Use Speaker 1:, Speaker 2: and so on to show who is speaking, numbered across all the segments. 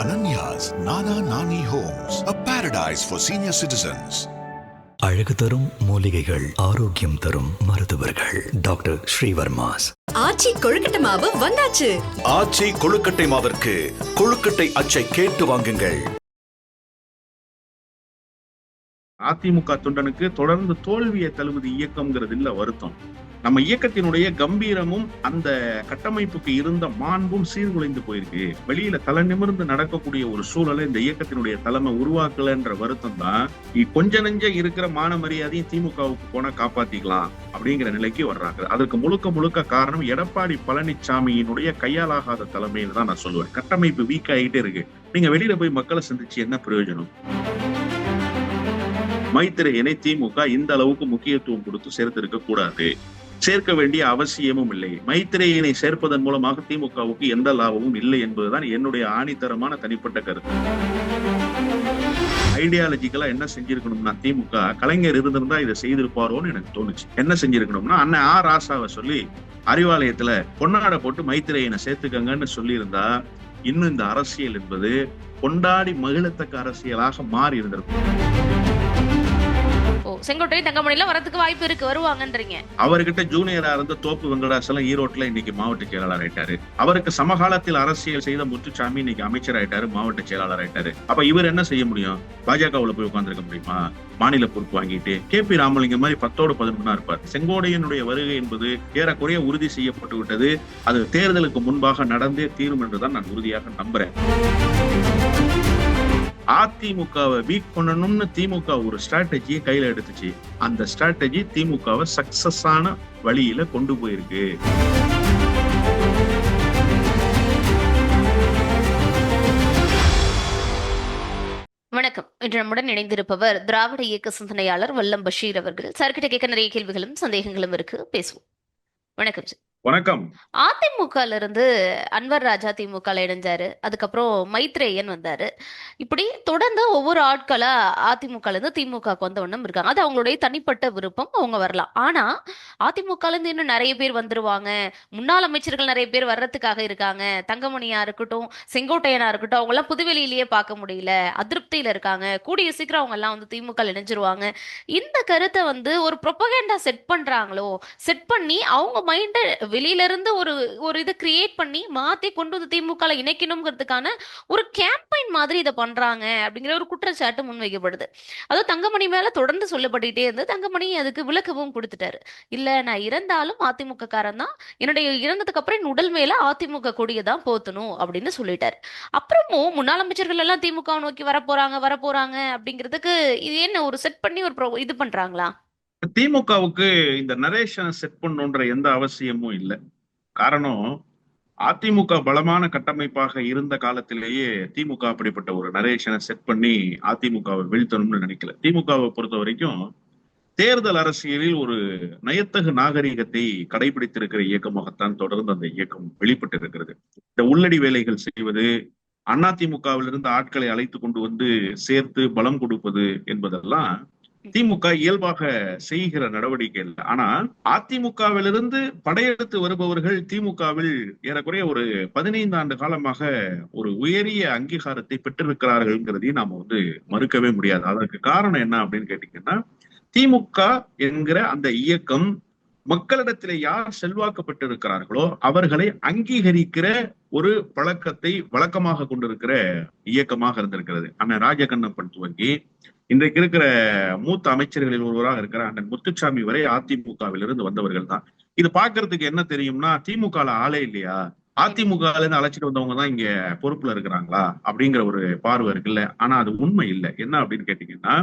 Speaker 1: Ananya's Nana Nani homes a paradise for senior citizens அழகு தரும் மூலிகைகள் ஆரோக்கியம் தரும் மருத்துவர்கள் டாக்டர் ஸ்ரீவர்மாஸ்
Speaker 2: ஆச்சி கொழுக்கட்டை மாவு வந்தாச்சு
Speaker 3: ஆச்சி கொழுக்கட்டை மாவிற்கு கொழுக்கட்டை அச்சை கேட்டு வாங்குங்கள்
Speaker 4: அதிமுக தொண்டனுக்கு தொடர்ந்து தோல்வியை தழுவது இயக்கம்ங்கிறது இல்ல வருத்தம் நம்ம இயக்கத்தினுடைய கம்பீரமும் அந்த கட்டமைப்புக்கு இருந்த மாண்பும் சீர்குலைந்து போயிருக்கு வெளியில தலை நிமிர்ந்து நடக்கக்கூடிய ஒரு சூழலை இந்த இயக்கத்தினுடைய தலைமை உருவாக்கலன்ற வருத்தம் தான் கொஞ்ச நெஞ்ச இருக்கிற மான மரியாதையும் திமுகவுக்கு போனா காப்பாத்திக்கலாம் அப்படிங்கிற நிலைக்கு வர்றாங்க அதற்கு முழுக்க முழுக்க காரணம் எடப்பாடி பழனிசாமியினுடைய கையாலாகாத தலைமையில தான் நான் சொல்லுவேன் கட்டமைப்பு வீக் ஆகிட்டே இருக்கு நீங்க வெளியில போய் மக்களை சந்திச்சு என்ன பிரயோஜனம் மைத்திரையினை திமுக இந்த அளவுக்கு முக்கியத்துவம் கொடுத்து சேர்த்திருக்க கூடாது சேர்க்க வேண்டிய அவசியமும் இல்லை மைத்திரையினை சேர்ப்பதன் மூலமாக திமுகவுக்கு எந்த லாபமும் இல்லை என்பதுதான் என்னுடைய ஆணித்தரமான தனிப்பட்ட கருத்து ஐடியாலஜிக்கலா என்ன செஞ்சிருக்கணும்னா திமுக கலைஞர் இருந்திருந்தா இதை செய்திருப்பாரோன்னு எனக்கு தோணுச்சு என்ன செஞ்சிருக்கணும்னா அண்ணன் ஆ ராசாவை சொல்லி அறிவாலயத்துல பொன்னாடை போட்டு மைத்திரையினை சேர்த்துக்கங்கன்னு சொல்லியிருந்தா இன்னும் இந்த அரசியல் என்பது கொண்டாடி மகிழத்தக்க அரசியலாக மாறி இருந்திருக்கும்
Speaker 2: செங்கோட்டையும் தங்கமணியில வரதுக்கு வாய்ப்பு இருக்கு வருவாங்கன்றீங்க
Speaker 4: அவர்கிட்ட ஜூனியரா இருந்த தோப்பு வெங்கடாசலம் ஈரோட்டுல இன்னைக்கு மாவட்ட செயலாளர் ஆயிட்டாரு அவருக்கு சமகாலத்தில் அரசியல் செய்த முத்துசாமி இன்னைக்கு அமைச்சர் ஆயிட்டாரு மாவட்ட செயலாளர் ஆயிட்டாரு அப்ப இவர் என்ன செய்ய முடியும் பாஜகவுல போய் உட்கார்ந்துருக்க முடியுமா மாநில பொறுப்பு வாங்கிட்டு கே பி ராமலிங்கம் மாதிரி பத்தோடு பதினொன்னா இருப்பார் செங்கோடையனுடைய வருகை என்பது ஏறக்குறைய உறுதி செய்யப்பட்டு விட்டது அது தேர்தலுக்கு முன்பாக நடந்தே தீரும் என்றுதான் நான் உறுதியாக நம்புறேன் அதிமுகவை பீட் பண்ணணும்னு திமுக ஒரு ஸ்ட்ராட்டஜியை கையில எடுத்துச்சு அந்த ஸ்ட்ராட்டஜி திமுகவை சக்சஸ் ஆன வழியில கொண்டு போயிருக்கு
Speaker 2: வணக்கம் இன்று நம்முடன் இணைந்திருப்பவர் திராவிட இயக்க சிந்தனையாளர் வல்லம் பஷீர் அவர்கள் சார்கிட்ட கேட்க நிறைய கேள்விகளும் சந்தேகங்களும் இருக்கு பேசுவோம் வணக்கம் சார் வணக்கம் அதிமுகல இருந்து அன்வர் ராஜா திமுக இணைஞ்சாரு அதுக்கப்புறம் மைத்ரேயன் வந்தாரு இப்படி தொடர்ந்து ஒவ்வொரு ஆட்களா அதிமுகல இருந்து திமுக வந்தவண்ணம் இருக்காங்க அது அவங்களுடைய தனிப்பட்ட விருப்பம் அவங்க வரலாம் ஆனா அதிமுகல இருந்து இன்னும் நிறைய பேர் வந்துருவாங்க முன்னாள் அமைச்சர்கள் நிறைய பேர் வர்றதுக்காக இருக்காங்க தங்கமணியா இருக்கட்டும் செங்கோட்டையனா இருக்கட்டும் அவங்க எல்லாம் புதுவெளியிலேயே பார்க்க முடியல அதிருப்தியில இருக்காங்க கூடிய சீக்கிரம் அவங்க எல்லாம் வந்து திமுக இணைஞ்சிருவாங்க இந்த கருத்தை வந்து ஒரு ப்ரொபகேண்டா செட் பண்றாங்களோ செட் பண்ணி அவங்க மைண்ட வெளியிலிருந்து ஒரு ஒரு இதை கிரியேட் பண்ணி மாற்றி கொண்டு வந்து திமுகவில் இணைக்கணுங்கிறதுக்கான ஒரு கேம்பெயின் மாதிரி இதை பண்ணுறாங்க அப்படிங்கிற ஒரு குற்றச்சாட்டு முன்வைக்கப்படுது அதுவும் தங்கமணி மேலே தொடர்ந்து சொல்லப்பட்டுக்கிட்டே இருந்து தங்கமணி அதுக்கு விளக்கவும் கொடுத்துட்டாரு இல்லை நான் இறந்தாலும் அதிமுக காரன் தான் என்னுடைய இறந்ததுக்கு அப்புறம் என் உடல் மேலே அதிமுக கொடியை தான் போத்தணும் அப்படின்னு சொல்லிட்டாரு அப்புறமும் முன்னாள் அமைச்சர்கள் எல்லாம் திமுக நோக்கி வரப்போறாங்க வரப்போறாங்க அப்படிங்கிறதுக்கு இது என்ன ஒரு செட் பண்ணி ஒரு இது பண்ணுறாங்களா
Speaker 4: திமுகவுக்கு இந்த நரேஷனை செட் பண்ணுன்ற எந்த அவசியமும் இல்லை காரணம் அதிமுக பலமான கட்டமைப்பாக இருந்த காலத்திலேயே திமுக அப்படிப்பட்ட ஒரு நரேஷனை செட் பண்ணி அதிமுகவை வீழ்த்தணும்னு நினைக்கல திமுகவை பொறுத்த வரைக்கும் தேர்தல் அரசியலில் ஒரு நயத்தகு நாகரிகத்தை கடைபிடித்திருக்கிற இயக்கமாகத்தான் தொடர்ந்து அந்த இயக்கம் வெளிப்பட்டு இருக்கிறது இந்த உள்ளடி வேலைகள் செய்வது அதிமுகவிலிருந்து ஆட்களை அழைத்து கொண்டு வந்து சேர்த்து பலம் கொடுப்பது என்பதெல்லாம் திமுக இயல்பாக செய்கிற நடவடிக்கை இல்லை ஆனா அதிமுகவிலிருந்து படையெடுத்து வருபவர்கள் திமுகவில் ஏறக்குறைய ஒரு பதினைந்து ஆண்டு காலமாக ஒரு உயரிய அங்கீகாரத்தை பெற்றிருக்கிறார்கள்ங்கிறதையும் நாம வந்து மறுக்கவே முடியாது அதற்கு காரணம் என்ன அப்படின்னு கேட்டீங்கன்னா திமுக என்கிற அந்த இயக்கம் மக்களிடத்தில யார் செல்வாக்கப்பட்டிருக்கிறார்களோ அவர்களை அங்கீகரிக்கிற ஒரு பழக்கத்தை வழக்கமாக கொண்டிருக்கிற இயக்கமாக இருந்திருக்கிறது அண்ணன் ராஜகண்ணப்பன் துவங்கி இன்றைக்கு இருக்கிற மூத்த அமைச்சர்களில் ஒருவராக இருக்கிற அண்ணன் முத்துச்சாமி வரை அதிமுகவிலிருந்து வந்தவர்கள் தான் இது பாக்குறதுக்கு என்ன தெரியும்னா திமுக ஆளே இல்லையா அதிமுக இருந்து அழைச்சிட்டு வந்தவங்க தான் இங்க பொறுப்புல இருக்கிறாங்களா அப்படிங்கிற ஒரு பார்வை இருக்குல்ல ஆனா அது உண்மை இல்லை என்ன அப்படின்னு கேட்டீங்கன்னா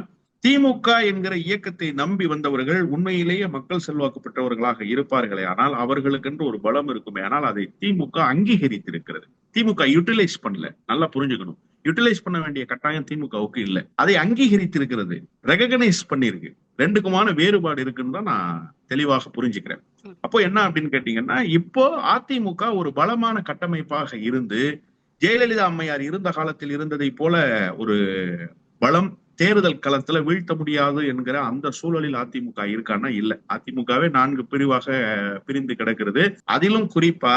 Speaker 4: திமுக என்கிற இயக்கத்தை நம்பி வந்தவர்கள் உண்மையிலேயே மக்கள் செல்வாக்கு பெற்றவர்களாக இருப்பார்களே ஆனால் அவர்களுக்கென்று ஒரு பலம் இருக்குமே ஆனால் அதை திமுக அங்கீகரித்திருக்கிறது திமுக யூட்டிலைஸ் பண்ணல நல்லா புரிஞ்சுக்கணும் யூட்டிலைஸ் பண்ண வேண்டிய கட்டாயம் திமுகவுக்கு இல்லை அதை அங்கீகரித்திருக்கிறது ரெகனைஸ் பண்ணிருக்கு ரெண்டுக்குமான வேறுபாடு இருக்குன்னு தான் நான் தெளிவாக புரிஞ்சுக்கிறேன் அப்போ என்ன அப்படின்னு கேட்டீங்கன்னா இப்போ அதிமுக ஒரு பலமான கட்டமைப்பாக இருந்து ஜெயலலிதா அம்மையார் இருந்த காலத்தில் இருந்ததை போல ஒரு பலம் தேர்தல் களத்துல வீழ்த்த முடியாது என்கிற அந்த சூழலில் அதிமுக இருக்கான்னா இல்ல அதிமுகவே நான்கு பிரிவாக பிரிந்து கிடக்கிறது அதிலும் குறிப்பா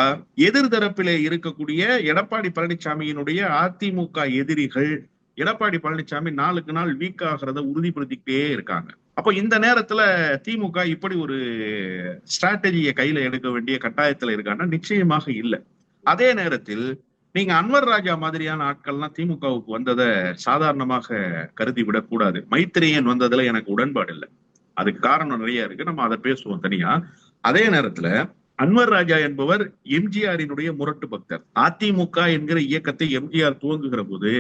Speaker 4: எதிர்தரப்பிலே இருக்கக்கூடிய எடப்பாடி பழனிசாமியினுடைய அதிமுக எதிரிகள் எடப்பாடி பழனிசாமி நாளுக்கு நாள் வீக் ஆகிறத உறுதிப்படுத்திக்கிட்டே இருக்காங்க அப்போ இந்த நேரத்துல திமுக இப்படி ஒரு ஸ்ட்ராட்டஜியை கையில எடுக்க வேண்டிய கட்டாயத்துல இருக்கான்னா நிச்சயமாக இல்லை அதே நேரத்தில் நீங்க அன்வர் ராஜா மாதிரியான ஆட்கள்லாம் திமுகவுக்கு வந்ததை சாதாரணமாக கருதி விடக்கூடாது மைத்திரியன் வந்ததுல எனக்கு உடன்பாடு இல்லை அதுக்கு காரணம் நிறைய இருக்கு நம்ம அதை பேசுவோம் தனியா அதே நேரத்துல அன்வர் ராஜா என்பவர் எம்ஜிஆரினுடைய முரட்டு பக்தர் அதிமுக என்கிற இயக்கத்தை எம்ஜிஆர் துவங்குகிற போது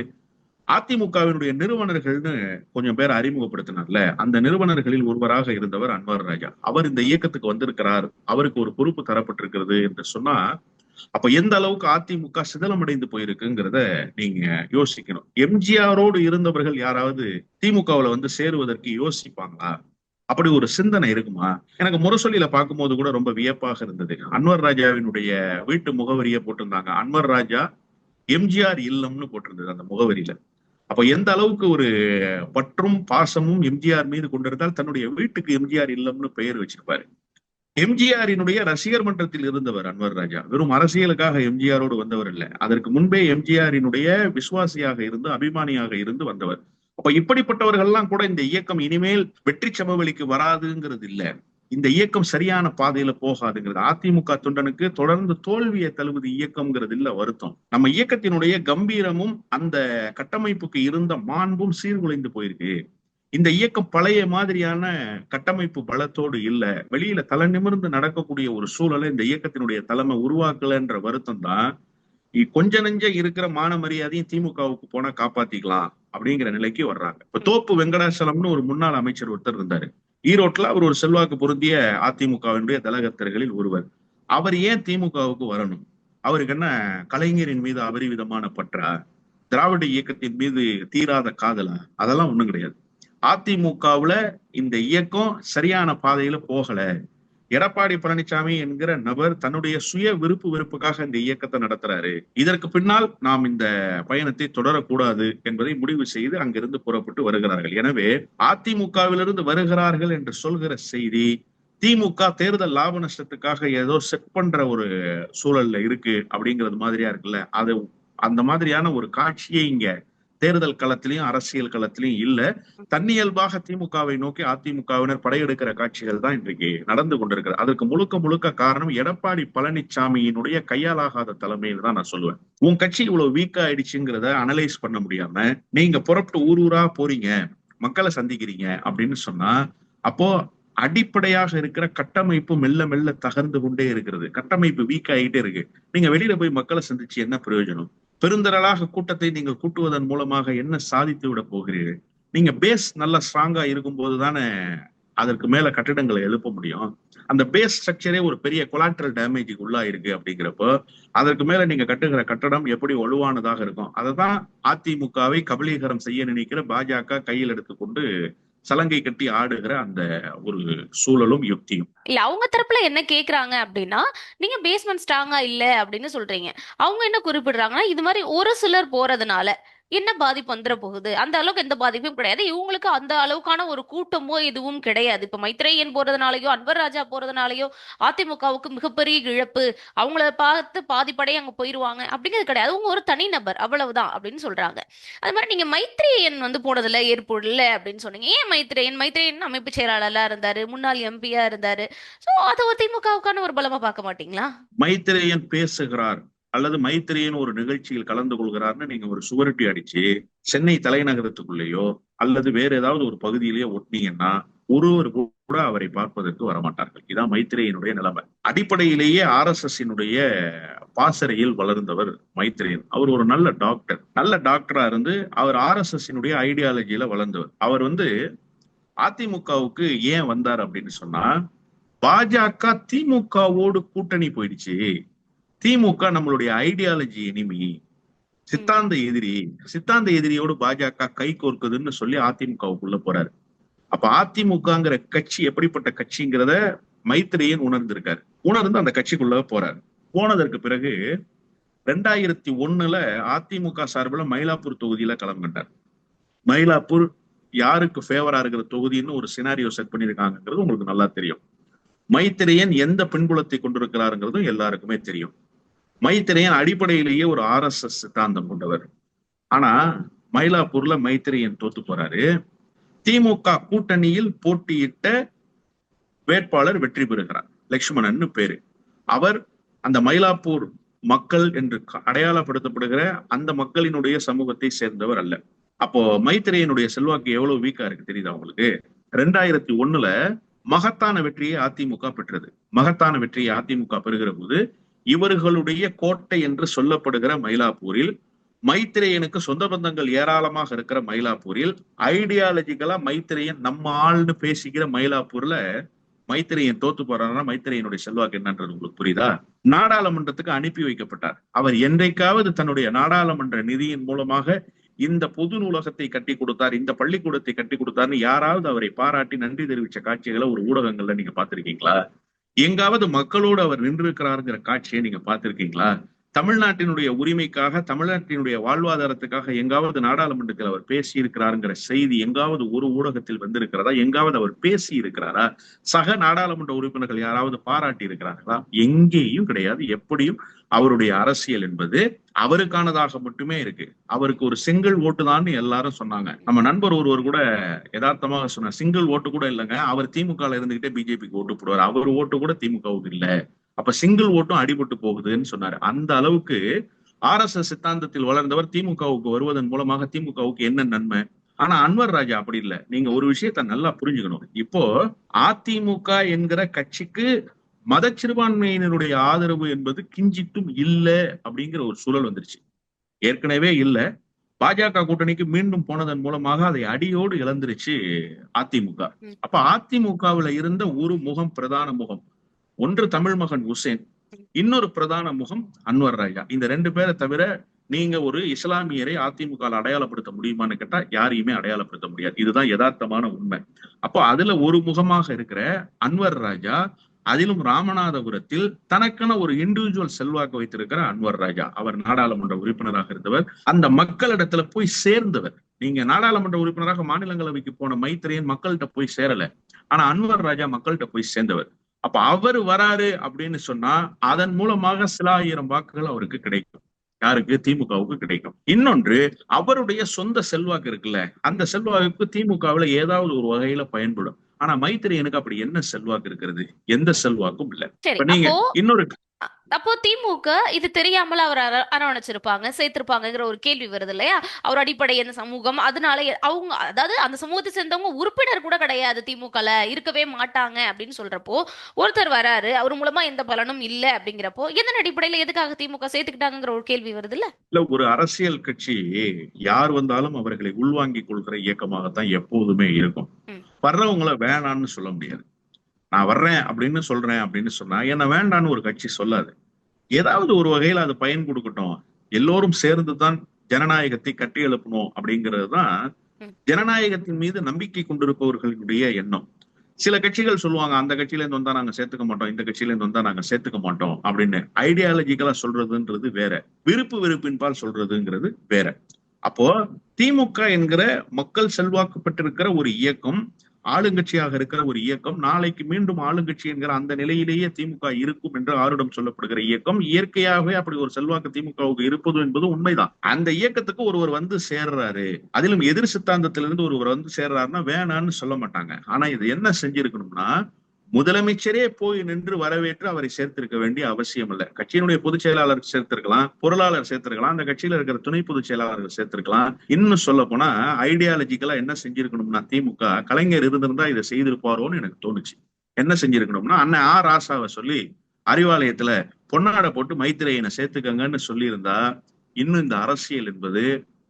Speaker 4: அதிமுகவினுடைய நிறுவனர்கள்னு கொஞ்சம் பேர் அறிமுகப்படுத்தினார்ல அந்த நிறுவனர்களில் ஒருவராக இருந்தவர் அன்வர் ராஜா அவர் இந்த இயக்கத்துக்கு வந்திருக்கிறார் அவருக்கு ஒரு பொறுப்பு தரப்பட்டிருக்கிறது என்று சொன்னா அப்ப எந்த அளவுக்கு அதிமுக சிதலம் அடைந்து போயிருக்குங்கிறத நீங்க யோசிக்கணும் எம்ஜிஆரோடு இருந்தவர்கள் யாராவது திமுகவுல வந்து சேருவதற்கு யோசிப்பாங்களா அப்படி ஒரு சிந்தனை இருக்குமா எனக்கு முரசொலியில பார்க்கும்போது கூட ரொம்ப வியப்பாக இருந்தது அன்வர் ராஜாவினுடைய வீட்டு முகவரியை போட்டிருந்தாங்க அன்வர் ராஜா எம்ஜிஆர் இல்லம்னு போட்டிருந்தது அந்த முகவரியில அப்ப எந்த அளவுக்கு ஒரு பற்றும் பாசமும் எம்ஜிஆர் மீது கொண்டிருந்தால் தன்னுடைய வீட்டுக்கு எம்ஜிஆர் இல்லம்னு பெயர் வச்சிருப்பாரு எம்ஜிஆரினுடைய ரசிகர் மன்றத்தில் இருந்தவர் அன்வர் ராஜா வெறும் அரசியலுக்காக எம்ஜிஆரோடு வந்தவர் இல்லை அதற்கு முன்பே எம்ஜிஆரினுடைய விசுவாசியாக இருந்து அபிமானியாக இருந்து வந்தவர் அப்ப இப்படிப்பட்டவர்கள் எல்லாம் கூட இந்த இயக்கம் இனிமேல் வெற்றி சமவெளிக்கு வராதுங்கிறது இல்ல இந்த இயக்கம் சரியான பாதையில போகாதுங்கிறது அதிமுக தொண்டனுக்கு தொடர்ந்து தோல்வியை தழுவது இயக்கம்ங்கிறது இல்ல வருத்தம் நம்ம இயக்கத்தினுடைய கம்பீரமும் அந்த கட்டமைப்புக்கு இருந்த மாண்பும் சீர்குலைந்து போயிருக்கு இந்த இயக்கம் பழைய மாதிரியான கட்டமைப்பு பலத்தோடு இல்ல வெளியில தலை நிமிர்ந்து நடக்கக்கூடிய ஒரு சூழலை இந்த இயக்கத்தினுடைய தலைமை உருவாக்கலன்ற வருத்தம் தான் கொஞ்ச நெஞ்ச இருக்கிற மான மரியாதையும் திமுகவுக்கு போனா காப்பாத்திக்கலாம் அப்படிங்கிற நிலைக்கு வர்றாங்க இப்ப தோப்பு வெங்கடாசலம்னு ஒரு முன்னாள் அமைச்சர் ஒருத்தர் இருந்தாரு ஈரோட்ல அவர் ஒரு செல்வாக்கு பொருந்திய அதிமுகவினுடைய தலகத்தர்களில் ஒருவர் அவர் ஏன் திமுகவுக்கு வரணும் அவருக்கு என்ன கலைஞரின் மீது அபரிவிதமான பற்றா திராவிட இயக்கத்தின் மீது தீராத காதலா அதெல்லாம் ஒண்ணும் கிடையாது அதிமுகவுல இந்த இயக்கம் சரியான பாதையில போகல எடப்பாடி பழனிசாமி என்கிற நபர் தன்னுடைய சுய விருப்பு வெறுப்புக்காக இந்த இயக்கத்தை நடத்துறாரு இதற்கு பின்னால் நாம் இந்த பயணத்தை தொடரக்கூடாது என்பதை முடிவு செய்து அங்கிருந்து புறப்பட்டு வருகிறார்கள் எனவே அதிமுகவிலிருந்து வருகிறார்கள் என்று சொல்கிற செய்தி திமுக தேர்தல் லாப நஷ்டத்துக்காக ஏதோ செட் பண்ற ஒரு சூழல்ல இருக்கு அப்படிங்கிறது மாதிரியா இருக்குல்ல அது அந்த மாதிரியான ஒரு காட்சியை இங்க தேர்தல் களத்திலையும் அரசியல் களத்திலையும் இல்ல தன்னியல்பாக திமுகவை நோக்கி அதிமுகவினர் படையெடுக்கிற காட்சிகள் தான் இன்றைக்கு நடந்து கொண்டிருக்கிறது அதற்கு முழுக்க முழுக்க காரணம் எடப்பாடி பழனிசாமியினுடைய கையாலாகாத தலைமையில் தான் நான் சொல்லுவேன் உன் கட்சி இவ்வளவு வீக் ஆயிடுச்சுங்கிறத அனலைஸ் பண்ண முடியாம நீங்க புறப்பட்டு ஊர் ஊரா போறீங்க மக்களை சந்திக்கிறீங்க அப்படின்னு சொன்னா அப்போ அடிப்படையாக இருக்கிற கட்டமைப்பு மெல்ல மெல்ல தகர்ந்து கொண்டே இருக்கிறது கட்டமைப்பு வீக் ஆகிட்டே இருக்கு நீங்க வெளியில போய் மக்களை சந்திச்சு என்ன பிரயோஜனம் பெருந்தரலாக கூட்டத்தை நீங்கள் கூட்டுவதன் மூலமாக என்ன சாதித்து விட போகிறீர்கள் நீங்க பேஸ் நல்லா ஸ்ட்ராங்கா இருக்கும் போதுதானே அதற்கு மேல கட்டிடங்களை எழுப்ப முடியும் அந்த பேஸ் ஸ்ட்ரக்சரே ஒரு பெரிய கொலாட்ரல் டேமேஜுக்கு உள்ளா இருக்கு அப்படிங்கிறப்போ அதற்கு மேல நீங்க கட்டுகிற கட்டடம் எப்படி வலுவானதாக இருக்கும் அதை தான் அதிமுகவை கபலீகரம் செய்ய நினைக்கிற பாஜக கையில் எடுத்துக்கொண்டு சலங்கை கட்டி ஆடுகிற அந்த ஒரு சூழலும் யுக்தியும்
Speaker 2: இல்ல அவங்க தரப்புல என்ன கேக்குறாங்க அப்படின்னா நீங்க பேஸ்மெண்ட் ஸ்ட்ராங்கா இல்ல அப்படின்னு சொல்றீங்க அவங்க என்ன குறிப்பிடுறாங்கன்னா இது மாதிரி ஒரு சிலர் போறதுனால என்ன பாதிப்பு வந்துட போகுது அந்த அளவுக்கு எந்த பாதிப்பும் கிடையாது இவங்களுக்கு அந்த அளவுக்கான ஒரு கூட்டமோ எதுவும் கிடையாது இப்ப மைத்ரேயன் போறதுனாலயோ அன்பர் ராஜா போறதுனாலயோ அதிமுகவுக்கு மிகப்பெரிய இழப்பு அவங்கள பார்த்து பாதிப்படையே அங்க போயிருவாங்க அப்படிங்கிறது கிடையாது அவங்க ஒரு தனிநபர் அவ்வளவுதான் அப்படின்னு சொல்றாங்க அது மாதிரி நீங்க மைத்ரேயன் வந்து போனதுல ஏற்படல அப்படின்னு சொன்னீங்க ஏன் மைத்ரேயன் மைத்ரேயன் அமைப்பு செயலாளர்லாம் இருந்தாரு முன்னாள் எம்பியா இருந்தாரு சோ அதை திமுகவுக்கான ஒரு பலமா பார்க்க மாட்டீங்களா
Speaker 4: மைத்ரேயன் பேசுகிறார் அல்லது மைத்திரியின் ஒரு நிகழ்ச்சியில் கலந்து கொள்கிறார்னு நீங்க ஒரு சுவரட்டி அடிச்சு சென்னை தலைநகரத்துக்குள்ளேயோ அல்லது வேற ஏதாவது ஒரு பகுதியிலேயோ ஒட்டினீங்கன்னா ஒருவர் கூட அவரை பார்ப்பதற்கு வரமாட்டார்கள் இதான் மைத்திரையினுடைய நிலைமை அடிப்படையிலேயே ஆர் எஸ் எஸ் பாசறையில் வளர்ந்தவர் மைத்திரியன் அவர் ஒரு நல்ல டாக்டர் நல்ல டாக்டரா இருந்து அவர் ஆர் எஸ் எஸ் ஐடியாலஜியில வளர்ந்தவர் அவர் வந்து அதிமுகவுக்கு ஏன் வந்தார் அப்படின்னு சொன்னா பாஜக திமுகவோடு கூட்டணி போயிடுச்சு திமுக நம்மளுடைய ஐடியாலஜி எனிமி சித்தாந்த எதிரி சித்தாந்த எதிரியோடு பாஜக கை கோர்க்குதுன்னு சொல்லி அதிமுகவுக்குள்ள போறாரு அப்ப அதிமுகங்கிற கட்சி எப்படிப்பட்ட கட்சிங்கிறத மைத்திரியன் உணர்ந்திருக்காரு உணர்ந்து அந்த கட்சிக்குள்ள போறாரு போனதற்கு பிறகு ரெண்டாயிரத்தி ஒண்ணுல அதிமுக சார்பில் மயிலாப்பூர் தொகுதியில களம் கண்டார் மயிலாப்பூர் யாருக்கு ஃபேவரா இருக்கிற தொகுதின்னு ஒரு சினாரியோ செட் பண்ணியிருக்காங்கிறது உங்களுக்கு நல்லா தெரியும் மைத்திரியன் எந்த பின்புலத்தை கொண்டிருக்கிறாருங்கிறதும் எல்லாருக்குமே தெரியும் மைத்திரையன் அடிப்படையிலேயே ஒரு ஆர் எஸ் எஸ் சித்தாந்தம் கொண்டவர் ஆனா மயிலாப்பூர்ல மைத்திரையன் தோத்து போறாரு திமுக கூட்டணியில் போட்டியிட்ட வேட்பாளர் வெற்றி பெறுகிறார் லட்சுமணன் பேரு அவர் அந்த மயிலாப்பூர் மக்கள் என்று அடையாளப்படுத்தப்படுகிற அந்த மக்களினுடைய சமூகத்தை சேர்ந்தவர் அல்ல அப்போ மைத்திரையனுடைய செல்வாக்கு எவ்வளவு வீக்கா இருக்கு தெரியுது அவங்களுக்கு ரெண்டாயிரத்தி ஒண்ணுல மகத்தான வெற்றியை அதிமுக பெற்றது மகத்தான வெற்றியை அதிமுக பெறுகிற போது இவர்களுடைய கோட்டை என்று சொல்லப்படுகிற மயிலாப்பூரில் மைத்திரேயனுக்கு சொந்த பந்தங்கள் ஏராளமாக இருக்கிற மயிலாப்பூரில் ஐடியாலஜிக்கலா மைத்திரேயன் நம்ம ஆள்னு பேசிக்கிற மயிலாப்பூர்ல மைத்திரேயன் தோத்து போறாருனா மைத்திரையனுடைய செல்வாக்கு என்னன்றது உங்களுக்கு புரியுதா நாடாளுமன்றத்துக்கு அனுப்பி வைக்கப்பட்டார் அவர் என்றைக்காவது தன்னுடைய நாடாளுமன்ற நிதியின் மூலமாக இந்த பொது நூலகத்தை கட்டி கொடுத்தார் இந்த பள்ளிக்கூடத்தை கட்டி கொடுத்தார்னு யாராவது அவரை பாராட்டி நன்றி தெரிவித்த காட்சிகளை ஒரு ஊடகங்கள்ல நீங்க பாத்திருக்கீங்களா எங்காவது மக்களோடு அவர் நின்றிருக்கிறாருங்கிற காட்சியை நீங்க பார்த்திருக்கீங்களா தமிழ்நாட்டினுடைய உரிமைக்காக தமிழ்நாட்டினுடைய வாழ்வாதாரத்துக்காக எங்காவது நாடாளுமன்றத்தில் அவர் பேசி இருக்கிறாருங்கிற செய்தி எங்காவது ஒரு ஊடகத்தில் வந்திருக்கிறதா எங்காவது அவர் பேசி இருக்கிறாரா சக நாடாளுமன்ற உறுப்பினர்கள் யாராவது பாராட்டி இருக்கிறார்களா எங்கேயும் கிடையாது எப்படியும் அவருடைய அரசியல் என்பது அவருக்கானதாக மட்டுமே இருக்கு அவருக்கு ஒரு சிங்கிள் ஓட்டு தான் எல்லாரும் சொன்னாங்க நம்ம நண்பர் ஒருவர் கூட யதார்த்தமாக சொன்னார் சிங்கிள் ஓட்டு கூட இல்லைங்க அவர் திமுக இருந்துகிட்டே பிஜேபிக்கு ஓட்டு போடுவார் அவர் ஓட்டு கூட திமுகவுக்கு இல்ல அப்ப சிங்கிள் ஓட்டும் அடிபட்டு போகுதுன்னு சொன்னாரு அந்த அளவுக்கு ஆர் எஸ் எஸ் சித்தாந்தத்தில் வளர்ந்தவர் திமுகவுக்கு வருவதன் மூலமாக திமுகவுக்கு என்ன நன்மை ஆனா அன்வர் ராஜா அப்படி இல்லை நீங்க ஒரு விஷயத்த நல்லா புரிஞ்சுக்கணும் இப்போ அதிமுக என்கிற கட்சிக்கு மத சிறுபான்மையினருடைய ஆதரவு என்பது கிஞ்சிட்டும் இல்லை அப்படிங்கிற ஒரு சூழல் வந்துருச்சு ஏற்கனவே இல்லை பாஜக கூட்டணிக்கு மீண்டும் போனதன் மூலமாக அதை அடியோடு இழந்துருச்சு அதிமுக அப்ப அதிமுகவுல இருந்த ஒரு முகம் பிரதான முகம் ஒன்று தமிழ் மகன் உசேன் இன்னொரு பிரதான முகம் அன்வர் ராஜா இந்த ரெண்டு பேரை தவிர நீங்க ஒரு இஸ்லாமியரை அதிமுக அடையாளப்படுத்த முடியுமான்னு கேட்டா யாரையுமே அடையாளப்படுத்த முடியாது இதுதான் யதார்த்தமான உண்மை அப்போ அதுல ஒரு முகமாக இருக்கிற அன்வர் ராஜா அதிலும் ராமநாதபுரத்தில் தனக்கென ஒரு இண்டிவிஜுவல் செல்வாக்கு வைத்திருக்கிற அன்வர் ராஜா அவர் நாடாளுமன்ற உறுப்பினராக இருந்தவர் அந்த மக்களிடத்துல போய் சேர்ந்தவர் நீங்க நாடாளுமன்ற உறுப்பினராக மாநிலங்களவைக்கு போன மைத்திரியன் மக்கள்கிட்ட போய் சேரல ஆனா அன்வர் ராஜா மக்கள்கிட்ட போய் சேர்ந்தவர் அப்ப அவர் வராரு அப்படின்னு சொன்னா அதன் மூலமாக சில ஆயிரம் வாக்குகள் அவருக்கு கிடைக்கும் யாருக்கு திமுகவுக்கு கிடைக்கும் இன்னொன்று அவருடைய சொந்த செல்வாக்கு இருக்குல்ல அந்த செல்வாக்கு திமுகவுல ஏதாவது ஒரு வகையில பயன்படும் ஆனா மைத்திரி எனக்கு அப்படி என்ன செல்வாக்கு இருக்கிறது எந்த செல்வாக்கும்
Speaker 2: இல்ல நீங்க இன்னொரு அப்போ திமுக இது தெரியாமல் அவர் அரவணைச்சிருப்பாங்க சேர்த்திருப்பாங்கிற ஒரு கேள்வி வருது இல்லையா அவர் அடிப்படை என்ன சமூகம் அதனால அவங்க அதாவது அந்த சமூகத்தை சேர்ந்தவங்க உறுப்பினர் கூட கிடையாது திமுகல இருக்கவே மாட்டாங்க அப்படின்னு சொல்றப்போ ஒருத்தர் வராரு அவர் மூலமா எந்த பலனும் இல்ல அப்படிங்கிறப்போ எந்த அடிப்படையில எதுக்காக திமுக சேர்த்துக்கிட்டாங்கிற ஒரு கேள்வி வருது இல்ல
Speaker 4: இல்ல ஒரு அரசியல் கட்சி யார் வந்தாலும் அவர்களை உள்வாங்கிக் கொள்கிற இயக்கமாகத்தான் எப்போதுமே இருக்கும் வர்றவங்கள வேணான்னு சொல்ல முடியாது நான் வர்றேன் அப்படின்னு சொல்றேன் அப்படின்னு சொன்னா என்ன வேண்டான்னு ஒரு கட்சி சொல்லாது ஏதாவது ஒரு வகையில அது பயன் கொடுக்கட்டும் எல்லோரும் சேர்ந்து தான் ஜனநாயகத்தை கட்டி எழுப்பணும் அப்படிங்கிறது தான் ஜனநாயகத்தின் மீது நம்பிக்கை கொண்டிருப்பவர்களுடைய எண்ணம் சில கட்சிகள் சொல்லுவாங்க அந்த கட்சியில இருந்து வந்தா நாங்க சேர்த்துக்க மாட்டோம் இந்த கட்சியில இருந்து வந்தா நாங்க சேர்த்துக்க மாட்டோம் அப்படின்னு ஐடியாலஜிக்கலா சொல்றதுன்றது வேற விருப்பு விருப்பின்பால் சொல்றதுங்கிறது வேற அப்போ திமுக என்கிற மக்கள் செல்வாக்கப்பட்டிருக்கிற ஒரு இயக்கம் ஆளுங்கட்சியாக இருக்கிற ஒரு இயக்கம் நாளைக்கு மீண்டும் ஆளுங்கட்சி என்கிற அந்த நிலையிலேயே திமுக இருக்கும் என்று ஆரிடம் சொல்லப்படுகிற இயக்கம் இயற்கையாகவே அப்படி ஒரு செல்வாக்கு திமுகவுக்கு இருப்பது என்பது உண்மைதான் அந்த இயக்கத்துக்கு ஒருவர் வந்து சேர்றாரு அதிலும் எதிர் சித்தாந்தத்திலிருந்து ஒருவர் வந்து சேர்றாருன்னா வேணான்னு சொல்ல மாட்டாங்க ஆனா இது என்ன செஞ்சிருக்கணும்னா முதலமைச்சரே போய் நின்று வரவேற்று அவரை சேர்த்திருக்க வேண்டிய அவசியம் இல்லை கட்சியினுடைய பொதுச் செயலாளர் சேர்த்திருக்கலாம் பொருளாளர் சேர்த்திருக்கலாம் அந்த கட்சியில இருக்கிற துணை பொதுச் செயலாளர்கள் சேர்த்திருக்கலாம் இன்னும் சொல்ல போனா ஐடியாலஜிக்கலா என்ன செஞ்சிருக்கணும்னா திமுக கலைஞர் இருந்திருந்தா இதை செய்திருப்பாரோன்னு எனக்கு தோணுச்சு என்ன செஞ்சிருக்கணும்னா அண்ணன் ஆ ராசாவை சொல்லி அறிவாலயத்துல பொன்னாடை போட்டு மைத்திரையினை சேர்த்துக்கங்கன்னு சொல்லியிருந்தா இன்னும் இந்த அரசியல் என்பது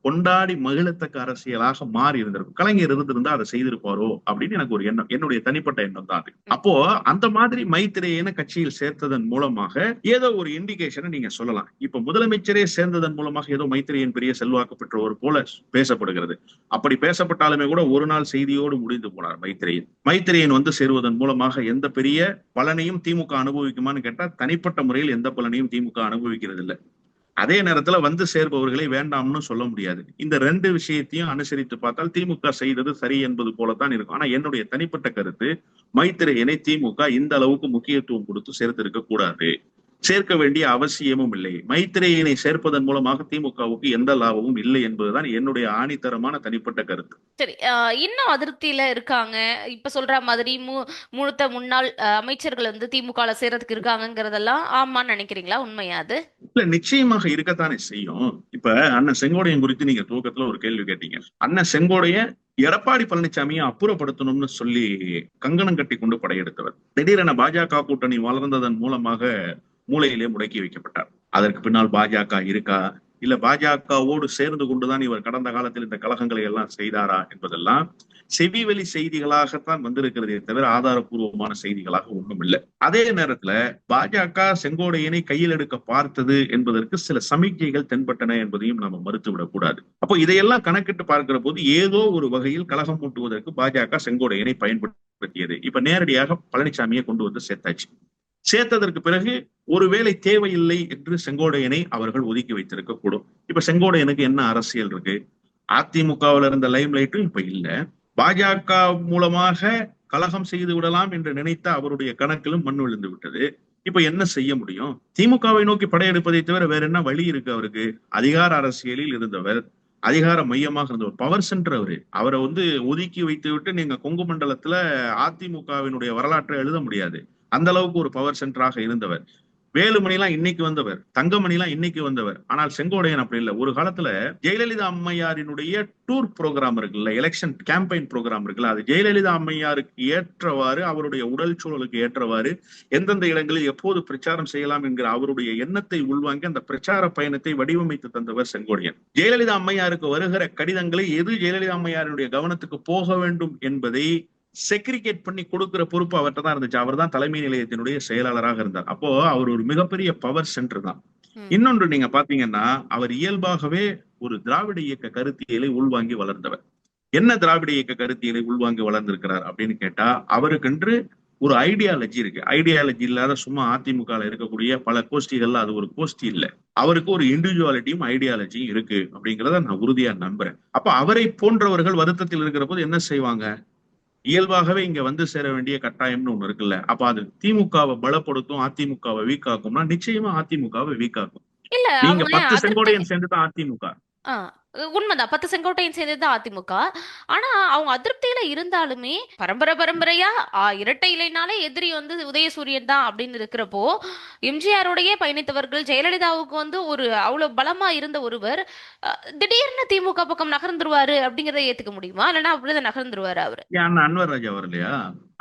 Speaker 4: கொண்டாடி மகிழத்தக்க அரசியலாக மாறி இருந்திருக்கும் கலைஞர் இருந்திருந்தா அதை செய்திருப்பாரோ அப்படின்னு எனக்கு ஒரு எண்ணம் என்னுடைய தனிப்பட்ட எண்ணம் தான் அது அப்போ அந்த மாதிரி மைத்திரையன கட்சியில் சேர்த்ததன் மூலமாக ஏதோ ஒரு இண்டிகேஷனை நீங்க சொல்லலாம் இப்ப முதலமைச்சரே சேர்ந்ததன் மூலமாக ஏதோ மைத்திரியின் பெரிய செல்வாக்கு ஒரு போல பேசப்படுகிறது அப்படி பேசப்பட்டாலுமே கூட ஒரு நாள் செய்தியோடு முடிந்து போனார் மைத்திரையன் மைத்திரையன் வந்து சேருவதன் மூலமாக எந்த பெரிய பலனையும் திமுக அனுபவிக்குமான்னு கேட்டா தனிப்பட்ட முறையில் எந்த பலனையும் திமுக அனுபவிக்கிறது இல்லை அதே நேரத்துல வந்து சேர்பவர்களை வேண்டாம்னு சொல்ல முடியாது இந்த ரெண்டு விஷயத்தையும் அனுசரித்து பார்த்தால் திமுக செய்தது சரி என்பது போலத்தான் இருக்கும் ஆனா என்னுடைய தனிப்பட்ட கருத்து மைத்திரையினை திமுக இந்த அளவுக்கு முக்கியத்துவம் கொடுத்து சேர்த்திருக்க கூடாது சேர்க்க வேண்டிய அவசியமும் இல்லை மைத்திரையினை சேர்ப்பதன் மூலமாக திமுகவுக்கு எந்த லாபமும் இல்லை என்பதுதான் என்னுடைய ஆணித்தரமான தனிப்பட்ட கருத்து
Speaker 2: சரி இன்னும் அதிருப்தியில இருக்காங்க இப்ப சொல்ற மாதிரி மூத்த முன்னாள் அமைச்சர்கள் வந்து திமுக சேரத்துக்கு இருக்காங்கிறதெல்லாம் ஆமான்னு நினைக்கிறீங்களா உண்மையா
Speaker 4: இல்ல நிச்சயமாக இருக்கத்தானே செய்யும் இப்ப அண்ணன் செங்கோடையன் குறித்து நீங்க தூக்கத்துல ஒரு கேள்வி கேட்டீங்க அண்ணன் செங்கோடைய எடப்பாடி பழனிசாமியை அப்புறப்படுத்தணும்னு சொல்லி கங்கணம் கட்டி கொண்டு படையெடுத்தவர் திடீரென பாஜக கூட்டணி வளர்ந்ததன் மூலமாக மூளையிலே முடக்கி வைக்கப்பட்டார் அதற்கு பின்னால் பாஜக இருக்கா இல்ல பாஜகவோடு சேர்ந்து கொண்டுதான் இவர் கடந்த காலத்தில் இந்த கழகங்களை எல்லாம் செய்தாரா என்பதெல்லாம் செவிவெளி செய்திகளாகத்தான் வந்திருக்கிறதே தவிர ஆதாரபூர்வமான செய்திகளாக ஒன்றும் இல்லை அதே நேரத்துல பாஜக செங்கோடையனை கையில் எடுக்க பார்த்தது என்பதற்கு சில சமிக்கைகள் தென்பட்டன என்பதையும் நாம மறுத்துவிடக் கூடாது அப்போ இதையெல்லாம் கணக்கிட்டு பார்க்கிற போது ஏதோ ஒரு வகையில் கழகம் கூட்டுவதற்கு பாஜக செங்கோடையனை பயன்படுத்தியது இப்ப நேரடியாக பழனிசாமியை கொண்டு வந்து சேர்த்தாச்சு சேர்த்ததற்கு பிறகு ஒருவேளை தேவையில்லை என்று செங்கோடையனை அவர்கள் ஒதுக்கி வைத்திருக்க கூடும் இப்ப செங்கோடையனுக்கு என்ன அரசியல் இருக்கு அதிமுகவில் இருந்த லைம் லைட்டும் இப்ப இல்ல பாஜக மூலமாக கலகம் செய்து விடலாம் என்று நினைத்த அவருடைய கணக்கிலும் மண் விழுந்து விட்டது இப்ப என்ன செய்ய முடியும் திமுகவை நோக்கி படையெடுப்பதை தவிர வேற என்ன வழி இருக்கு அவருக்கு அதிகார அரசியலில் இருந்தவர் அதிகார மையமாக இருந்தவர் பவர் சென்டர் அவரு அவரை வந்து ஒதுக்கி வைத்து விட்டு நீங்க கொங்கு மண்டலத்துல அதிமுகவினுடைய வரலாற்றை எழுத முடியாது அந்த அளவுக்கு ஒரு பவர் சென்டராக இருந்தவர் வேலுமணிலாம் இன்னைக்கு வந்தவர் தங்கமணிலாம் இன்னைக்கு வந்தவர் ஆனால் செங்கோடையன் அப்படி இல்லை ஒரு காலத்துல ஜெயலலிதா அம்மையாரினுடைய டூர் ப்ரோக்ராம் இருக்குல்ல எலெக்ஷன் கேம்பெயின் ப்ரோக்ராம் இருக்குல்ல அது ஜெயலலிதா அம்மையாருக்கு ஏற்றவாறு அவருடைய உடல் சூழலுக்கு ஏற்றவாறு எந்தெந்த இடங்களில் எப்போது பிரச்சாரம் செய்யலாம் என்கிற அவருடைய எண்ணத்தை உள்வாங்கி அந்த பிரச்சார பயணத்தை வடிவமைத்து தந்தவர் செங்கோடையன் ஜெயலலிதா அம்மையாருக்கு வருகிற கடிதங்களை எது ஜெயலலிதா அம்மையாரினுடைய கவனத்துக்கு போக வேண்டும் என்பதை செக்ரிகேட் பண்ணி கொடுக்கிற பொறுப்பு அவர்கிட்ட தான் இருந்துச்சு அவர் தான் தலைமை நிலையத்தினுடைய செயலாளராக இருந்தார் அப்போ அவர் ஒரு மிகப்பெரிய பவர் சென்டர் தான் இன்னொன்று நீங்க பாத்தீங்கன்னா அவர் இயல்பாகவே ஒரு திராவிட இயக்க கருத்தியலை உள்வாங்கி வளர்ந்தவர் என்ன திராவிட இயக்க கருத்தியலை உள்வாங்கி வளர்ந்திருக்கிறார் அப்படின்னு கேட்டா அவருக்கென்று ஒரு ஐடியாலஜி இருக்கு ஐடியாலஜி இல்லாத சும்மா அதிமுக இருக்கக்கூடிய பல கோஷ்டிகள்ல அது ஒரு கோஷ்டி இல்லை அவருக்கு ஒரு இண்டிவிஜுவாலிட்டியும் ஐடியாலஜியும் இருக்கு அப்படிங்கிறத நான் உறுதியா நம்புறேன் அப்ப அவரை போன்றவர்கள் வருத்தத்தில் இருக்கிற போது என்ன செய்வாங்க இயல்பாகவே இங்க வந்து சேர வேண்டிய கட்டாயம்னு ஒண்ணு இருக்குல்ல அப்ப அது திமுகவை பலப்படுத்தும் அதிமுகவை வீக்காக்கும்னா நிச்சயமா அதிமுகவை வீக்காக்கும் நீங்க பத்து செங்கோடையன் சேர்ந்துதான் அதிமுக
Speaker 2: ஆ உண்மைதான் பத்து செங்கோட்டையும் சேர்ந்ததுதான் அதிமுக ஆனா அவங்க அதிருப்தியில இருந்தாலுமே பரம்பரை பரம்பரையா ஆ, இரட்டை இலைனாலே எதிரி வந்து உதயசூரியன் தான் அப்படின்னு இருக்கிறப்போ எம்ஜிஆருடைய பயணித்தவர்கள் ஜெயலலிதாவுக்கு வந்து ஒரு அவ்வளவு பலமா இருந்த ஒருவர் திடீர்னு திமுக பக்கம் நகர்ந்துருவாரு அப்படிங்கறத ஏத்துக்க முடியுமா இல்லைன்னா அப்படிதான் நகர்ந்துருவாரு அவரு
Speaker 4: ஏன் அன்வர் ராஜா வரலையா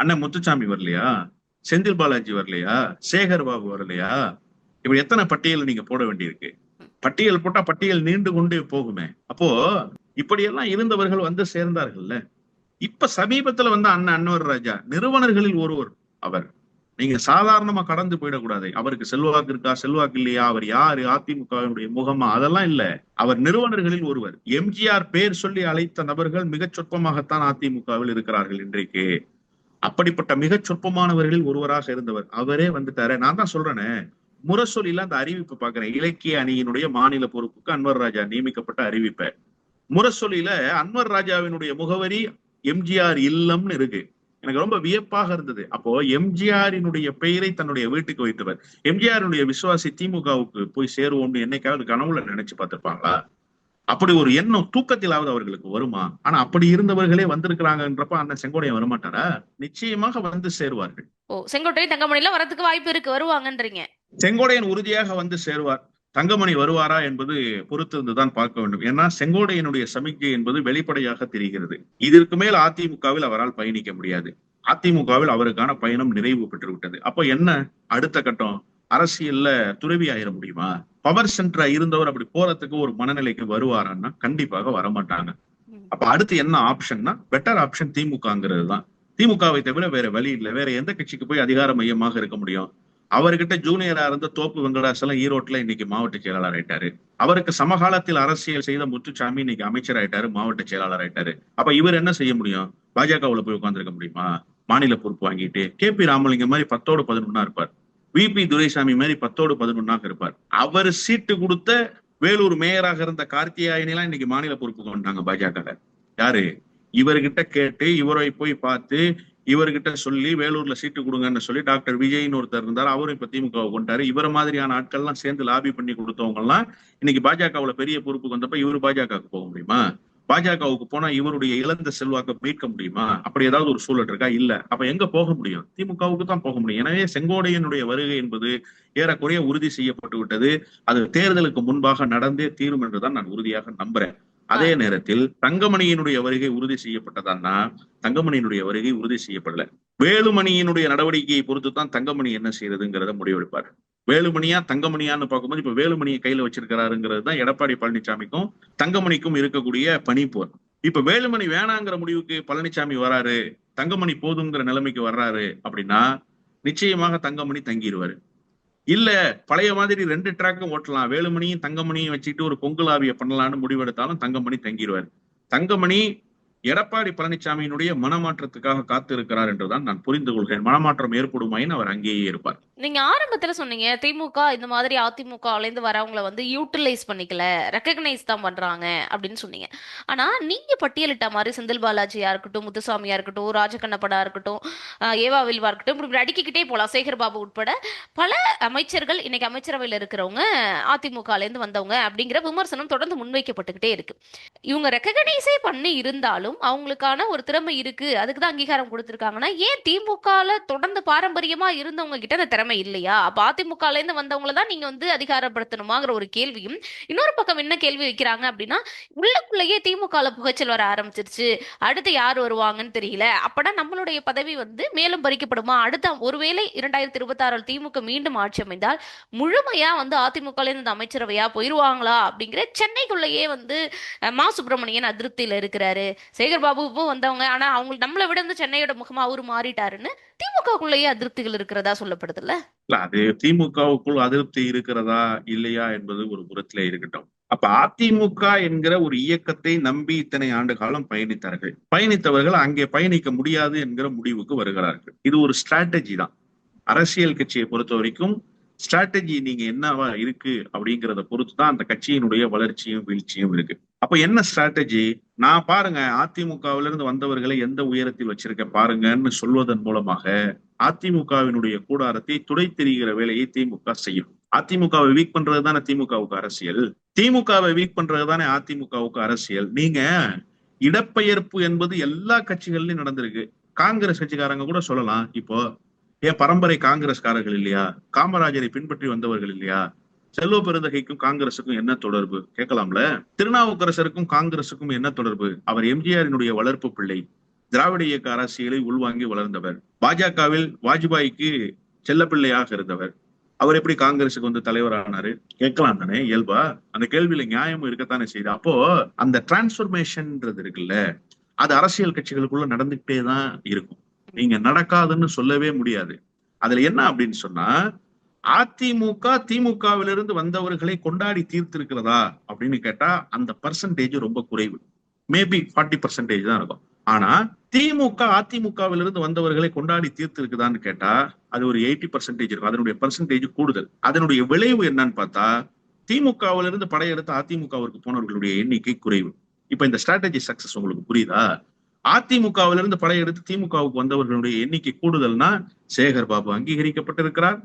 Speaker 4: அண்ணன் முத்துசாமி வரலையா செந்தில் பாலாஜி வரலையா சேகர் பாபு வரலையா இப்படி எத்தனை பட்டியல் நீங்க போட வேண்டியிருக்கு பட்டியல் போட்டா பட்டியல் நீண்டு கொண்டே போகுமே அப்போ இப்படியெல்லாம் இருந்தவர்கள் வந்து சேர்ந்தார்கள்ல இப்ப சமீபத்துல வந்த அண்ணன் அன்னவர் ராஜா நிறுவனர்களில் ஒருவர் அவர் நீங்க சாதாரணமா கடந்து போயிடக்கூடாது அவருக்கு செல்வாக்கு இருக்கா செல்வாக்கு இல்லையா அவர் யாரு அதிமுகவினுடைய முகமா அதெல்லாம் இல்ல அவர் நிறுவனர்களில் ஒருவர் எம்ஜிஆர் பேர் சொல்லி அழைத்த நபர்கள் மிகச் சொற்பமாகத்தான் அதிமுகவில் இருக்கிறார்கள் இன்றைக்கு அப்படிப்பட்ட மிகச் சொற்பமானவர்களில் ஒருவராக இருந்தவர் அவரே வந்துட்டாரு நான் தான் சொல்றேனே முரசொலியில அந்த அறிவிப்பு பாக்குறேன் இலக்கிய அணியினுடைய மாநில பொறுப்புக்கு அன்வர் ராஜா நியமிக்கப்பட்ட அறிவிப்பை முரசொலியில அன்வர் ராஜாவினுடைய முகவரி எம்ஜிஆர் இல்லம்னு இருக்கு எனக்கு ரொம்ப வியப்பாக இருந்தது அப்போ எம்ஜிஆரினுடைய பெயரை தன்னுடைய வீட்டுக்கு வைத்தவர் எம்ஜிஆருடைய விசுவாசி திமுகவுக்கு போய் சேருவோம்னு என்னைக்காவது கனவுல நினைச்சு பார்த்திருப்பாங்களா அப்படி ஒரு எண்ணம் தூக்கத்திலாவது அவர்களுக்கு வருமா ஆனா அப்படி இருந்தவர்களே வந்திருக்கிறாங்கன்றப்ப அண்ணன் செங்கோடையை வரமாட்டாரா நிச்சயமாக வந்து சேருவார்கள்
Speaker 2: ஓ தங்கமணில வரதுக்கு வாய்ப்பு இருக்கு வருவாங்கன்றீங்க
Speaker 4: செங்கோடையன் உறுதியாக வந்து சேருவார் தங்கமணி வருவாரா என்பது பொறுத்திருந்துதான் பார்க்க வேண்டும் ஏன்னா செங்கோடையனுடைய சமிக்கை என்பது வெளிப்படையாக தெரிகிறது இதற்கு மேல் அதிமுகவில் அவரால் பயணிக்க முடியாது அதிமுகவில் அவருக்கான பயணம் நிறைவு பெற்றுவிட்டது அப்ப என்ன அடுத்த கட்டம் அரசியல்ல துறவி ஆயிட முடியுமா பவர் சென்டரா இருந்தவர் அப்படி போறதுக்கு ஒரு மனநிலைக்கு வருவாரான்னா கண்டிப்பாக வரமாட்டாங்க அப்ப அடுத்து என்ன ஆப்ஷன்னா பெட்டர் ஆப்ஷன் திமுகங்கிறது தான் திமுகவை தவிர வேற வழி இல்லை வேற எந்த கட்சிக்கு போய் அதிகார மையமாக இருக்க முடியும் அவர்கிட்ட ஜூனியரா இருந்த தோப்பு வெங்கடாசலம் ஈரோட்ல இன்னைக்கு மாவட்ட செயலாளர் ஆயிட்டாரு அவருக்கு சமகாலத்தில் அரசியல் செய்த முத்துசாமி இன்னைக்கு அமைச்சர் ஆயிட்டாரு மாவட்ட செயலாளர் ஆயிட்டாரு அப்ப இவர் என்ன செய்ய முடியும் பாஜகவுல போய் உட்காந்துருக்க முடியுமா மாநில பொறுப்பு வாங்கிட்டு கே பி ராமலிங்கம் மாதிரி பத்தோடு பதினொன்னா இருப்பார் வி பி துரைசாமி மாதிரி பத்தோடு பதினொன்னாக இருப்பார் அவர் சீட்டு கொடுத்த வேலூர் மேயராக இருந்த கார்த்தியாயனெல்லாம் இன்னைக்கு மாநில பொறுப்புக்கு வந்தாங்க பாஜக யாரு இவர்கிட்ட கேட்டு இவரை போய் பார்த்து இவர்கிட்ட சொல்லி வேலூர்ல சீட்டு கொடுங்கன்னு சொல்லி டாக்டர் விஜய்னு ஒருத்தர் இருந்தார் அவரும் இப்ப திமுக கொண்டாரு இவர மாதிரியான ஆட்கள்லாம் சேர்ந்து லாபி பண்ணி கொடுத்தவங்க எல்லாம் இன்னைக்கு பாஜகவுல பெரிய பொறுப்புக்கு வந்தப்ப இவர் பாஜகவுக்கு போக முடியுமா பாஜகவுக்கு போனா இவருடைய இழந்த செல்வாக்க மீட்க முடியுமா அப்படி ஏதாவது ஒரு சூழல் இருக்கா இல்ல அப்ப எங்க போக முடியும் திமுகவுக்கு தான் போக முடியும் எனவே செங்கோடையனுடைய வருகை என்பது ஏறக்குறைய உறுதி செய்யப்பட்டு விட்டது அது தேர்தலுக்கு முன்பாக நடந்தே தீரும் என்றுதான் நான் உறுதியாக நம்புறேன் அதே நேரத்தில் தங்கமணியினுடைய வருகை உறுதி செய்யப்பட்டதான்னா தங்கமணியினுடைய வருகை உறுதி செய்யப்படல வேலுமணியினுடைய நடவடிக்கையை பொறுத்து தான் தங்கமணி என்ன செய்யறதுங்கிறத முடிவெடுப்பார் வேலுமணியா தங்கமணியான்னு பார்க்கும்போது இப்ப வேலுமணியை கையில வச்சிருக்கிறாருங்கிறது தான் எடப்பாடி பழனிசாமிக்கும் தங்கமணிக்கும் இருக்கக்கூடிய பணி போர் இப்ப வேலுமணி வேணாங்கிற முடிவுக்கு பழனிசாமி வராரு தங்கமணி போதுங்கிற நிலைமைக்கு வர்றாரு அப்படின்னா நிச்சயமாக தங்கமணி தங்கிடுவாரு இல்ல பழைய மாதிரி ரெண்டு ட்ராக்கும் ஓட்டலாம் வேலுமணியும் தங்கமணியும் வச்சுக்கிட்டு ஒரு பொங்கலாவிய பண்ணலாம்னு முடிவெடுத்தாலும் தங்கமணி தங்கிடுவார் தங்கமணி எடப்பாடி பழனிசாமியினுடைய மனமாற்றத்துக்காக காத்து இருக்கிறார் என்றுதான் நான் புரிந்து கொள்கிறேன் மனமாற்றம் ஏற்படுமாயின் அவர் அங்கேயே இருப்பார்
Speaker 2: நீங்க ஆரம்பத்துல சொன்னீங்க திமுக இந்த மாதிரி அதிமுகல இருந்து வரவங்கள வந்து யூட்டிலைஸ் பண்ணிக்கல ரெக்கக்னைஸ் தான் பண்றாங்க அப்படின்னு சொன்னீங்க ஆனா நீங்க பட்டியலிட்ட மாதிரி செந்தில் பாலாஜியா இருக்கட்டும் முத்துசாமியா இருக்கட்டும் ராஜகண்ணப்படா இருக்கட்டும் வில்வா இருக்கட்டும் இப்படி அடிக்கிக்கிட்டே போலாம் சேகர் பாபு உட்பட பல அமைச்சர்கள் இன்னைக்கு அமைச்சரவையில் இருக்கிறவங்க அதிமுகல வந்தவங்க அப்படிங்கிற விமர்சனம் தொடர்ந்து முன்வைக்கப்பட்டுக்கிட்டே இருக்கு இவங்க ரெக்கக்னைஸே பண்ணி இருந்தாலும் அவங்களுக்கான ஒரு திறமை இருக்கு அதுக்கு தான் அங்கீகாரம் கொடுத்துருக்காங்கன்னா ஏன் திமுகல தொடர்ந்து பாரம்பரியமா இருந்தவங்க கிட்ட அந்த திறமை திறமை இல்லையா அப்ப அதிமுகல இருந்து வந்தவங்களதான் நீங்க வந்து அதிகாரப்படுத்தணுமாங்கிற ஒரு கேள்வியும் இன்னொரு பக்கம் என்ன கேள்வி வைக்கிறாங்க அப்படின்னா உள்ளக்குள்ளேயே திமுக புகைச்சல் வர ஆரம்பிச்சிருச்சு அடுத்து யார் வருவாங்கன்னு தெரியல அப்படின்னா நம்மளுடைய பதவி வந்து மேலும் பறிக்கப்படுமா அடுத்த ஒருவேளை இரண்டாயிரத்தி இருபத்தி ஆறில் திமுக மீண்டும் ஆட்சி அமைந்தால் முழுமையா வந்து அதிமுக இருந்து அமைச்சரவையா போயிருவாங்களா அப்படிங்கிற சென்னைக்குள்ளேயே வந்து மா சுப்பிரமணியன் அதிருப்தியில இருக்கிறாரு சேகர் பாபுவும் வந்தவங்க ஆனா அவங்க நம்மளை விட வந்து சென்னையோட முகமா அவரு மாறிட்டாருன்னு திமுகவுக்குள்ளேயே அதிருப்திகள் இருக்கிறதா சொல்லப்படுதுல்ல
Speaker 4: இல்ல அது திமுகவுக்குள் அதிருப்தி இருக்கிறதா இல்லையா என்பது ஒரு புறத்துல இருக்கட்டும் அப்ப அதிமுக என்கிற ஒரு இயக்கத்தை நம்பி இத்தனை ஆண்டு காலம் பயணித்தார்கள் பயணித்தவர்கள் அங்கே பயணிக்க முடியாது என்கிற முடிவுக்கு வருகிறார்கள் இது ஒரு ஸ்ட்ராட்டஜி தான் அரசியல் கட்சியை பொறுத்த வரைக்கும் ஸ்ட்ராட்டஜி நீங்க என்னவா இருக்கு அப்படிங்கிறத பொறுத்து தான் அந்த கட்சியினுடைய வளர்ச்சியும் வீழ்ச்சியும் இருக்கு அப்ப என்ன ஸ்ட்ராட்டஜி நான் பாருங்க அதிமுகவில இருந்து வந்தவர்களை எந்த உயரத்தில் வச்சிருக்கேன் பாருங்கன்னு சொல்வதன் மூலமாக அதிமுகவினுடைய கூடாரத்தை துடை தெரிகிற வேலையை திமுக செய்யும் அதிமுகவை வீக் பண்றது தானே திமுகவுக்கு அரசியல் திமுகவை வீக் பண்றது தானே அதிமுகவுக்கு அரசியல் நீங்க இடப்பெயர்ப்பு என்பது எல்லா கட்சிகள்லயும் நடந்திருக்கு காங்கிரஸ் கட்சிக்காரங்க கூட சொல்லலாம் இப்போ ஏன் பரம்பரை காங்கிரஸ்காரர்கள் இல்லையா காமராஜரை பின்பற்றி வந்தவர்கள் இல்லையா செல்வ பெருந்தகைக்கும் காங்கிரசுக்கும் என்ன தொடர்பு கேட்கலாம்ல திருநாவுக்கரசருக்கும் காங்கிரசுக்கும் என்ன தொடர்பு அவர் எம்ஜிஆரினுடைய வளர்ப்பு பிள்ளை திராவிட இயக்க அரசியலை உள்வாங்கி வளர்ந்தவர் பாஜகவில் வாஜ்பாய்க்கு செல்லப்பிள்ளையாக இருந்தவர் அவர் எப்படி காங்கிரசுக்கு வந்து தலைவரானாரு கேட்கலாம் தானே இயல்பா அந்த கேள்வியில நியாயம் இருக்கத்தானே செய்யுது அப்போ அந்த டிரான்ஸ்பர்மேஷன்ன்றது இருக்குல்ல அது அரசியல் கட்சிகளுக்குள்ள நடந்துகிட்டே தான் இருக்கும் நீங்க நடக்காதுன்னு சொல்லவே முடியாது அதுல என்ன அப்படின்னு சொன்னா அதிமுக திமுகவிலிருந்து வந்தவர்களை கொண்டாடி தீர்த்திருக்கிறதா அப்படின்னு கேட்டா அந்த பர்சன்டேஜ் ரொம்ப குறைவு மேபி ஃபார்ட்டி பர்சன்டேஜ் தான் இருக்கும் ஆனா திமுக அதிமுகவிலிருந்து வந்தவர்களை கொண்டாடி தீர்த்திருக்குதான்னு கேட்டா அது ஒரு எயிட்டி பர்சன்டேஜ் இருக்கும் அதனுடைய பர்சன்டேஜ் கூடுதல் அதனுடைய விளைவு என்னன்னு பார்த்தா திமுகவிலிருந்து படையெடுத்து அதிமுகவிற்கு போனவர்களுடைய எண்ணிக்கை குறைவு இப்ப இந்த ஸ்ட்ராட்டஜி சக்சஸ் உங்களுக்கு புரியுதா அதிமுகவிலிருந்து படையெடுத்து திமுகவுக்கு வந்தவர்களுடைய எண்ணிக்கை கூடுதல்னா சேகர் பாபு அங்கீகரிக்கப்பட்டிருக்கிறார்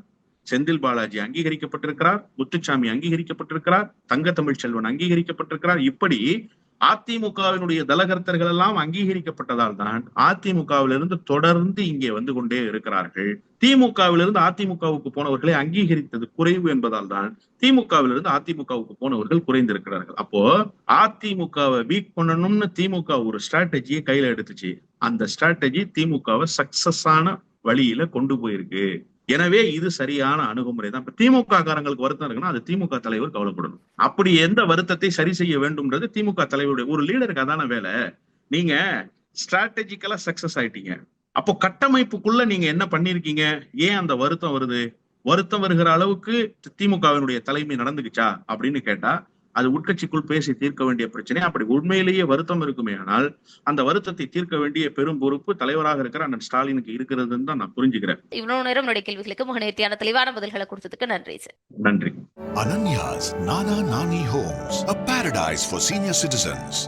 Speaker 4: செந்தில் பாலாஜி அங்கீகரிக்கப்பட்டிருக்கிறார் முத்துச்சாமி அங்கீகரிக்கப்பட்டிருக்கிறார் தங்க தமிழ் செல்வன் அங்கீகரிக்கப்பட்டிருக்கிறார் இப்படி அதிமுகவினுடைய தலகர்த்தர்கள் எல்லாம் அங்கீகரிக்கப்பட்டதால் தான் அதிமுகவிலிருந்து தொடர்ந்து இங்கே வந்து கொண்டே இருக்கிறார்கள் திமுகவிலிருந்து அதிமுகவுக்கு போனவர்களை அங்கீகரித்தது குறைவு என்பதால் தான் திமுகவிலிருந்து அதிமுகவுக்கு போனவர்கள் குறைந்திருக்கிறார்கள் அப்போ அதிமுகவை வீக் பண்ணணும்னு திமுக ஒரு ஸ்ட்ராட்டஜியை கையில எடுத்துச்சு அந்த ஸ்ட்ராட்டஜி திமுகவை சக்சஸ் ஆன வழியில கொண்டு போயிருக்கு எனவே இது சரியான அணுகுமுறை தான் திமுக காரங்களுக்கு வருத்தம் இருக்குன்னா அது திமுக தலைவர் கவலைப்படணும் அப்படி எந்த வருத்தத்தை சரி செய்ய வேண்டும்ன்றது திமுக தலைவருடைய ஒரு லீடருக்கு அதான வேலை நீங்க ஸ்ட்ராட்டஜிக்கலா சக்சஸ் ஆயிட்டீங்க அப்போ கட்டமைப்புக்குள்ள நீங்க என்ன பண்ணிருக்கீங்க ஏன் அந்த வருத்தம் வருது வருத்தம் வருகிற அளவுக்கு திமுகவினுடைய தலைமை நடந்துக்குச்சா அப்படின்னு கேட்டா அது உட்கட்சிக்குள் பேசி தீர்க்க வேண்டிய பிரச்சனை அப்படி உண்மையிலேயே வருத்தம் இருக்குமே ஆனால் அந்த வருத்தத்தை தீர்க்க வேண்டிய பெரும் பொறுப்பு தலைவராக இருக்கிற அண்ணன் ஸ்டாலினுக்கு இருக்கிறது தான் நான் புரிஞ்சுக்கிறேன்
Speaker 2: இவ்வளவு நேரம் என்னுடைய கேள்விகளுக்கு முக நேர்த்தியான தெளிவான பதில்களை கொடுத்ததுக்கு நன்றி சார்
Speaker 4: நன்றி Ananya's Nana Nani homes a paradise for senior citizens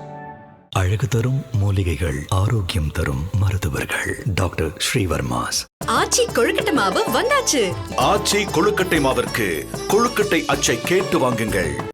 Speaker 4: அழகு தரும் மூலிகைகள் ஆரோக்கியம் தரும் மருத்துவர்கள் டாக்டர் ஸ்ரீவர்மாஸ் ஆச்சி கொழுக்கட்டை மாவு வந்தாச்சு ஆச்சி கொழுக்கட்டை மாவிற்கு கொழுக்கட்டை அச்சை கேட்டு வாங்குங்கள்